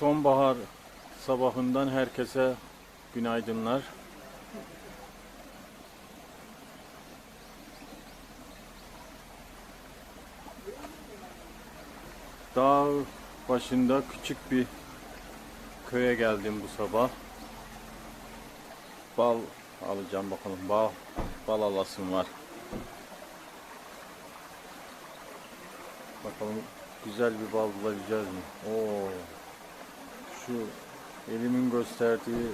Sonbahar sabahından herkese günaydınlar. Dağ başında küçük bir köye geldim bu sabah. Bal alacağım bakalım. Bal, bal alasım var. Bakalım güzel bir bal bulabileceğiz mi? Oo. Şu elimin gösterdiği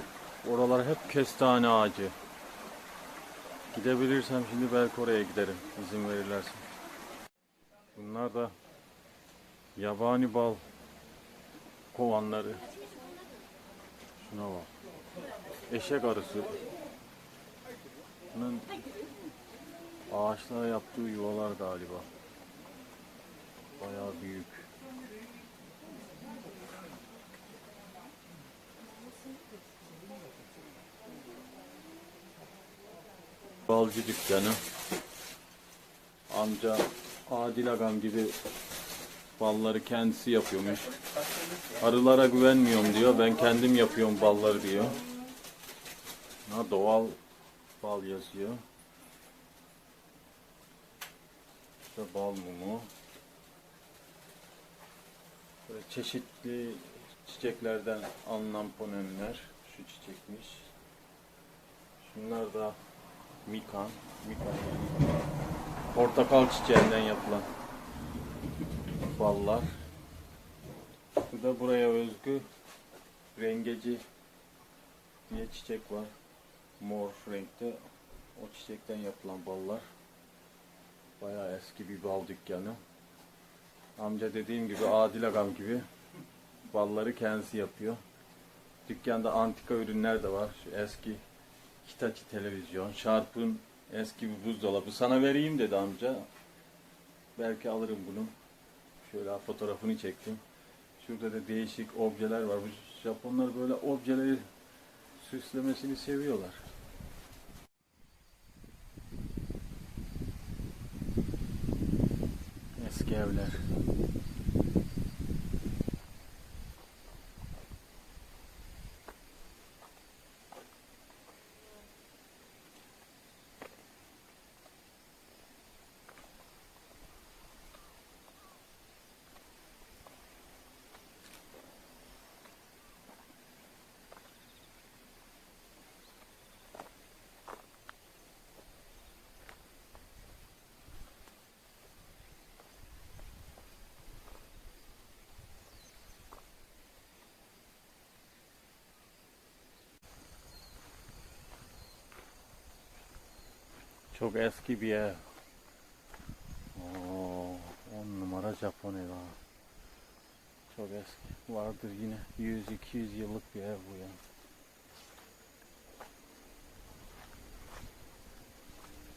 oralar hep kestane ağacı. Gidebilirsem şimdi belki oraya giderim izin verirlerse. Bunlar da yabani bal kovanları. Şuna bak. Eşek arısı. Bunun ağaçlara yaptığı yuvalar galiba. Bayağı büyük. Balcı dükkanı. Amca Adil Agam gibi balları kendisi yapıyormuş. Arılara güvenmiyorum diyor. Ben kendim yapıyorum balları diyor. Ha, doğal bal yazıyor. İşte bal mumu. Böyle çeşitli çiçeklerden alınan ponenler. Şu çiçekmiş. Şunlar da mikan. Mikan portakal çiçeğinden yapılan ballar. Bu da buraya özgü rengeci diye çiçek var. Mor renkte. O çiçekten yapılan ballar. Bayağı eski bir bal dükkanı. Amca dediğim gibi Adil Agam gibi balları kendisi yapıyor. Dükkanda antika ürünler de var. Şu eski Hitachi televizyon, Sharp'ın eski bir buzdolabı. Sana vereyim dedi amca. Belki alırım bunu. Şöyle fotoğrafını çektim. Şurada da değişik objeler var. Bu Japonlar böyle objeleri süslemesini seviyorlar. Eski evler. Çok eski bir ev. Oo, on numara Japon evi ha. Çok eski. Vardır yine 100-200 yıllık bir ev bu ya.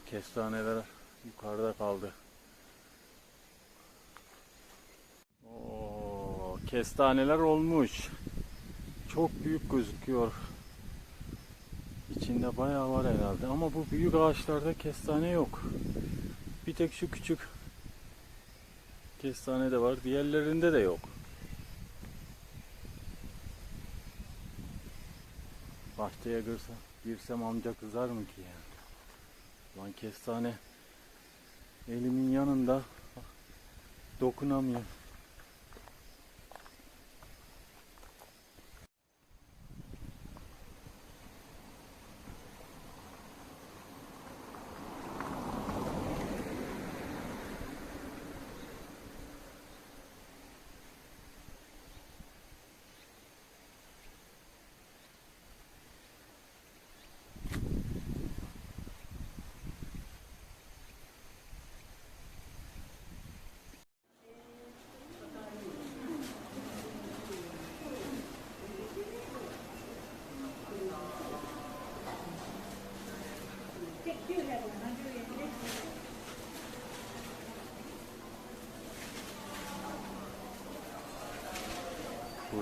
Kestaneler yukarıda kaldı. Oo, kestaneler olmuş. Çok büyük gözüküyor. İçinde bayağı var herhalde ama bu büyük ağaçlarda kestane yok. Bir tek şu küçük kestane de var. Diğerlerinde de yok. Bahçeye girsem, girsem amca kızar mı ki ya? Lan kestane elimin yanında dokunamıyorum.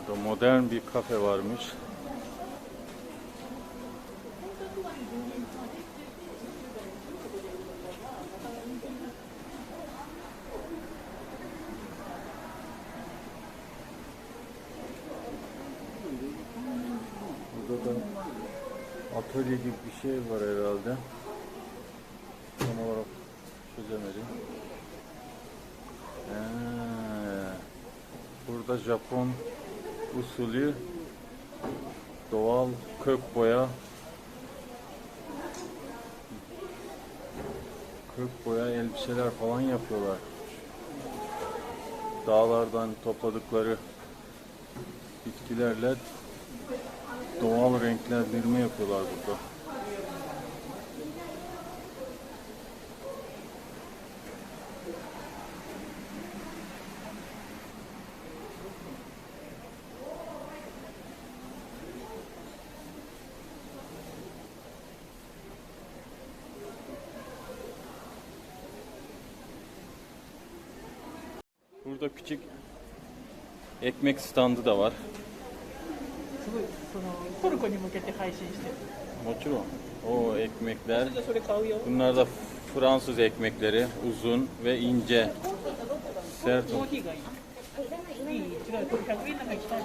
Burada modern bir kafe varmış. Burada atölye gibi bir şey var herhalde. Tam olarak çözemedim. Ee, burada Japon usulü doğal kök boya kök boya elbiseler falan yapıyorlar. Dağlardan topladıkları bitkilerle doğal renklendirme yapıyorlar burada küçük ekmek standı da var. すごいそのトルコに向けて配信してる Moçuro. O ekmekler. じゃあそれ買うよ Bunlar da Fransız ekmekleri. Uzun ve ince. Sert. コーヒーがいいいい違うこれ100円なんか行きたい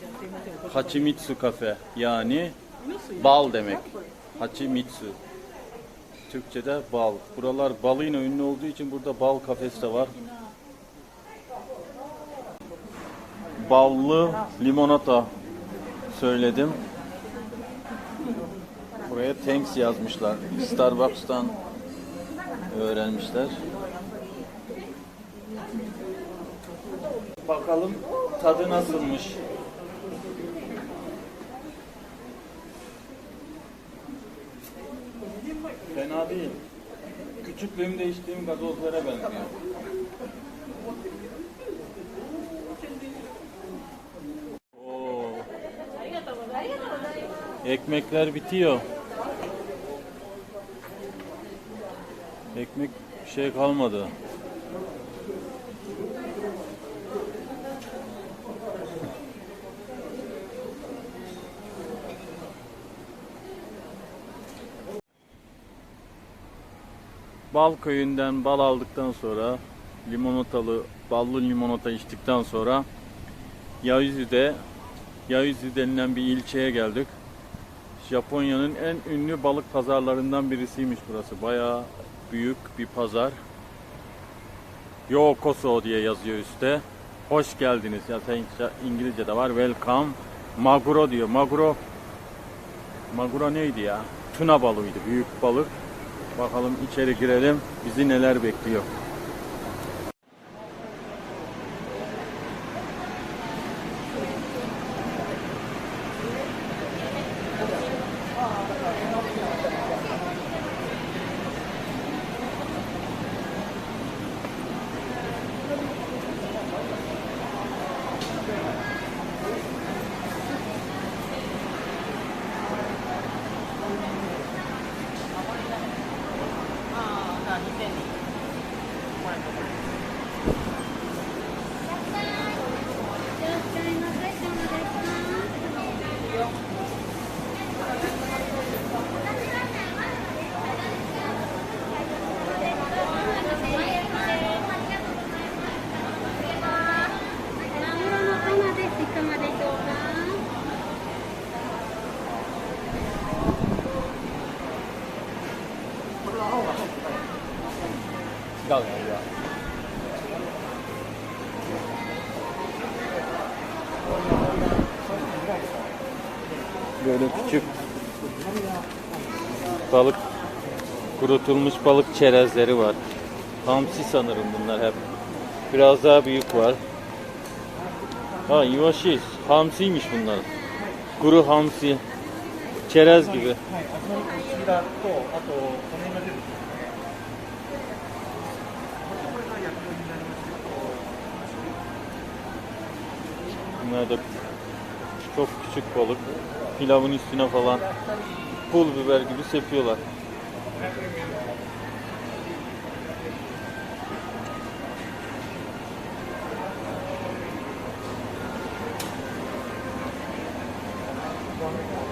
じゃあすいませんお越し Hachimitsu kafe. Yani 安い bal demek. Hachimitsu. Türkçe'de bal. Buralar balıyla ünlü olduğu için burada bal kafesi de var. Ballı limonata söyledim. Buraya thanks yazmışlar. Starbucks'tan öğrenmişler. Bakalım tadı nasılmış. Fena değil. Küçüklüğümde içtiğim gazozlara benziyor. Ekmekler bitiyor. Ekmek bir şey kalmadı. Bal köyünden bal aldıktan sonra limonatalı, ballı limonata içtikten sonra Yayüzü'de Yayüzü denilen bir ilçeye geldik. Japonya'nın en ünlü balık pazarlarından birisiymiş burası. Bayağı büyük bir pazar. Yokoso diye yazıyor üstte. Hoş geldiniz. Ya İngilizce de var. Welcome. Maguro diyor. Maguro Maguro neydi ya? Tuna balığıydı. Büyük balık. Bakalım içeri girelim. Bizi neler bekliyor.「マグロのタマ Böyle küçük balık kurutulmuş balık çerezleri var. Hamsi sanırım bunlar hep. Biraz daha büyük var. Ha iwashi, hamsiymiş bunlar. Kuru hamsi. Çerez gibi. Bunlar da çok küçük balık. Pilavın üstüne falan pul biber gibi sepiyorlar.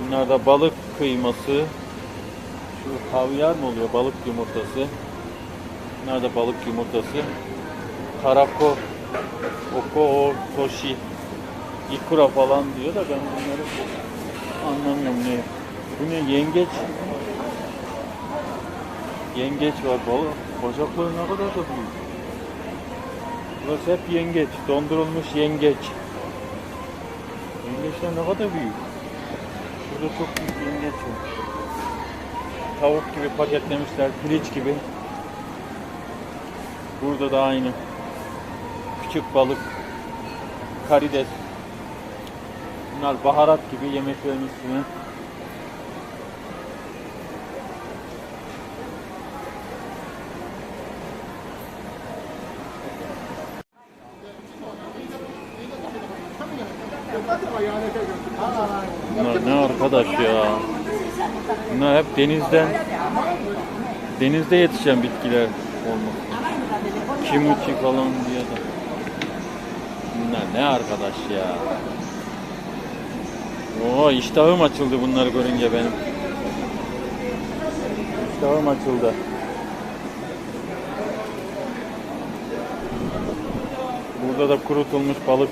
Bunlar da balık kıyması. Şu havyar mı oluyor? Balık yumurtası. Bunlar da balık yumurtası. Tarako, oko, toshi, ikura falan diyor da ben bunları Anlamıyorum ne. Bu ne yengeç? Yengeç var balık. Bacakları ne kadar da büyük. Burası hep yengeç. Dondurulmuş yengeç. Yengeçler ne kadar büyük. Burada çok büyük yengeç var. Tavuk gibi paketlemişler. Piliç gibi. Burada da aynı. Küçük balık. Karides. Bunlar baharat gibi yemeklerin üstüne. Bunlar ne arkadaş ya. Bunlar hep denizden denizde yetişen bitkiler olmak. Kimuchi falan diye de. Bunlar ne arkadaş ya. Oo iştahım açıldı bunları görünce benim. İştahım açıldı. Burada da kurutulmuş balık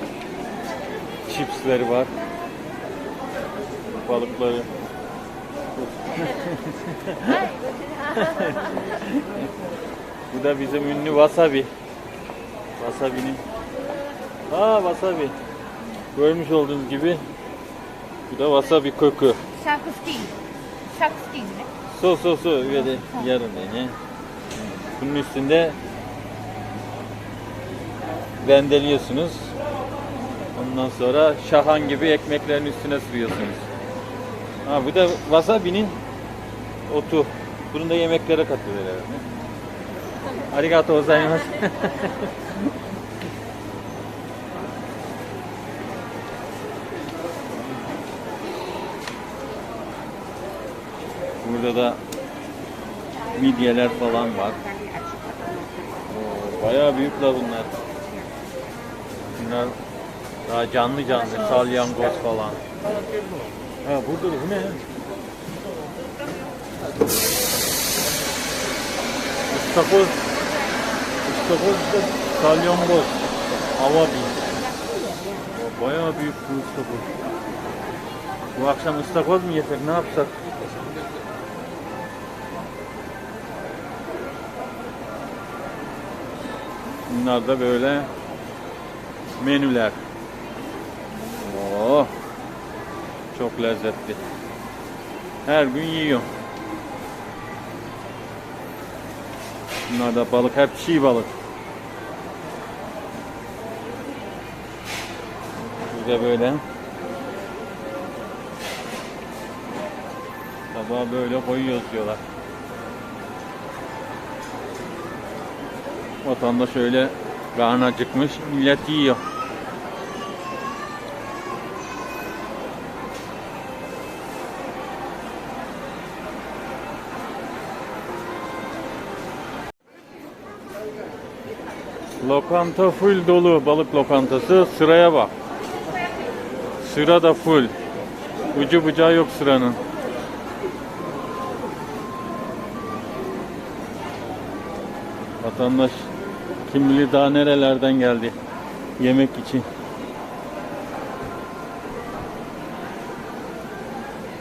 çipsleri var. Balıkları. Bu da bizim ünlü wasabi. Wasabi'nin. Aa wasabi. Görmüş olduğunuz gibi bu da wasabi koku. 100 mi? So so so öyle yarın yani. Bunun üstünde rendeliyorsunuz. Ondan sonra şahan gibi ekmeklerin üstüne sürüyorsunuz. Ha bu da wasabi'nin otu. Bunu da yemeklere katıyorlar herhalde. Arigato gozaimasu. Burada da midyeler falan var. Oo, bayağı büyük la bunlar. Bunlar daha canlı canlı salyangoz falan. Ha burada da bu ne? İstakoz. İstakoz da salyangoz. Avabi. Bayağı büyük bu istakoz. Bu akşam ıstakoz mu yesek ne yapsak? Bunlar da böyle menüler. Oo, çok lezzetli. Her gün yiyorum. Bunlar da balık, hep çiğ balık. Bir de böyle. Tabağa böyle koyuyoruz diyorlar. Vatandaş öyle karnı acıkmış, millet yiyor. Lokanta full dolu balık lokantası. Sıraya bak. Sıra da full. Ucu bucağı yok sıranın. Vatandaş kim bilir daha nerelerden geldi yemek için.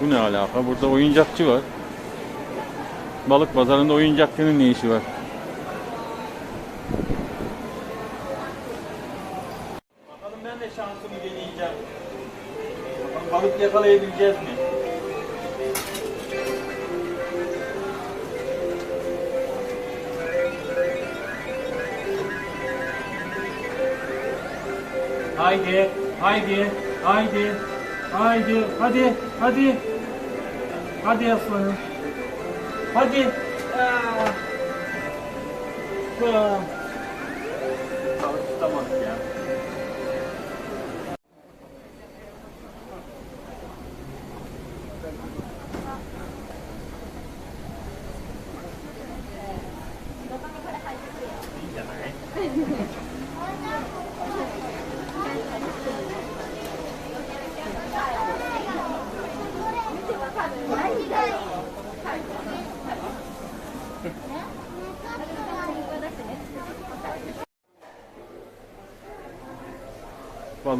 Bu ne alaka? Burada oyuncakçı var. Balık pazarında oyuncakçının ne işi var? Bakalım ben de şansımı deneyeceğim. Bakalım balık yakalayabileceğiz mi? Haydi, haydi, haydi, haydi, hadi, hadi. Hadi aslanım. Hadi. Aa. Aa. Balık tutamadık ya.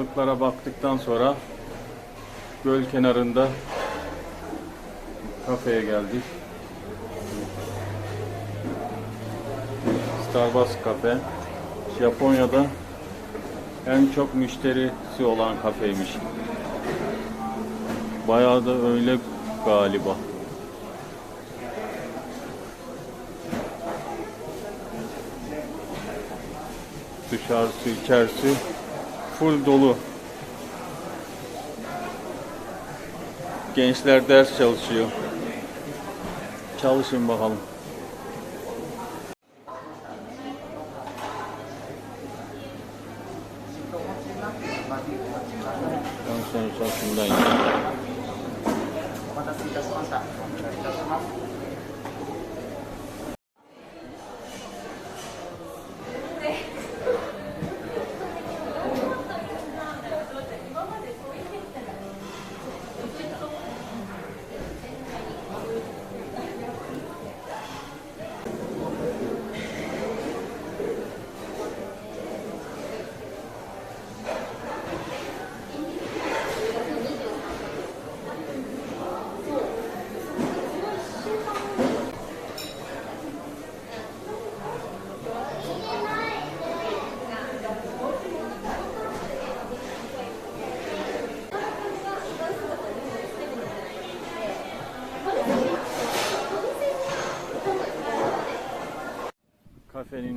Balıklara baktıktan sonra göl kenarında kafeye geldik. Starbucks kafe. Japonya'da en çok müşterisi olan kafeymiş. Bayağı da öyle galiba. Dışarısı, içerisi full dolu. Gençler ders çalışıyor. Çalışın bakalım.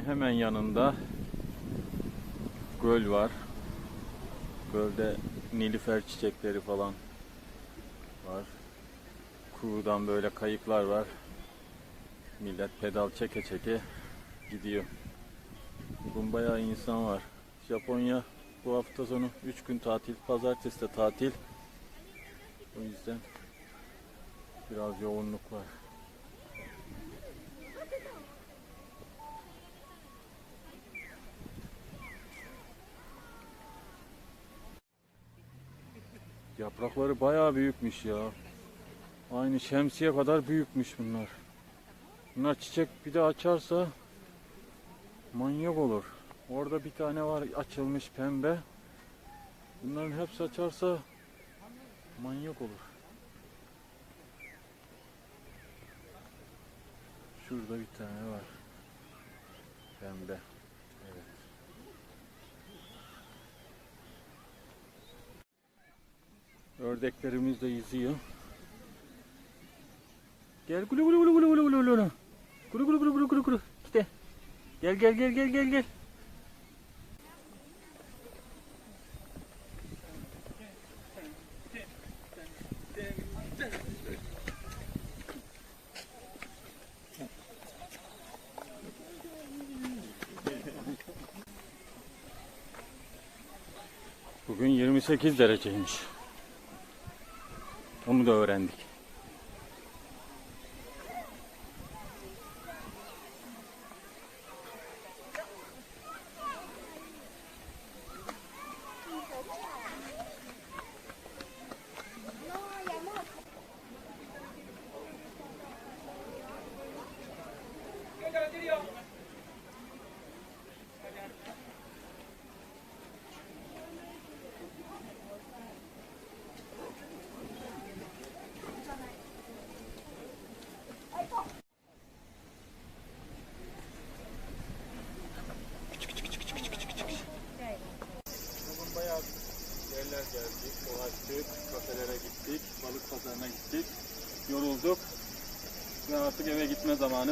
Hemen yanında göl var. Gölde nilüfer çiçekleri falan var. Kuyudan böyle kayıklar var. Millet pedal çeke çeke gidiyor. Bugün bayağı insan var. Japonya bu hafta sonu 3 gün tatil, pazartesi de tatil. O yüzden biraz yoğunluk var. Yaprakları bayağı büyükmüş ya. Aynı şemsiye kadar büyükmüş bunlar. Bunlar çiçek bir de açarsa manyak olur. Orada bir tane var açılmış pembe. Bunların hepsi açarsa manyak olur. Şurada bir tane var. Pembe. Ördeklerimiz de yüzüyor. Gel gulu gulu gulu gulu gulu gulu gulu. Gulu gulu gulu gulu gulu gulu. İşte. Gel gel gel gel gel gel. Bugün 28 dereceymiş. Onu da öğrendik.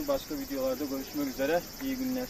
Başka videolarda görüşmek üzere. İyi günler.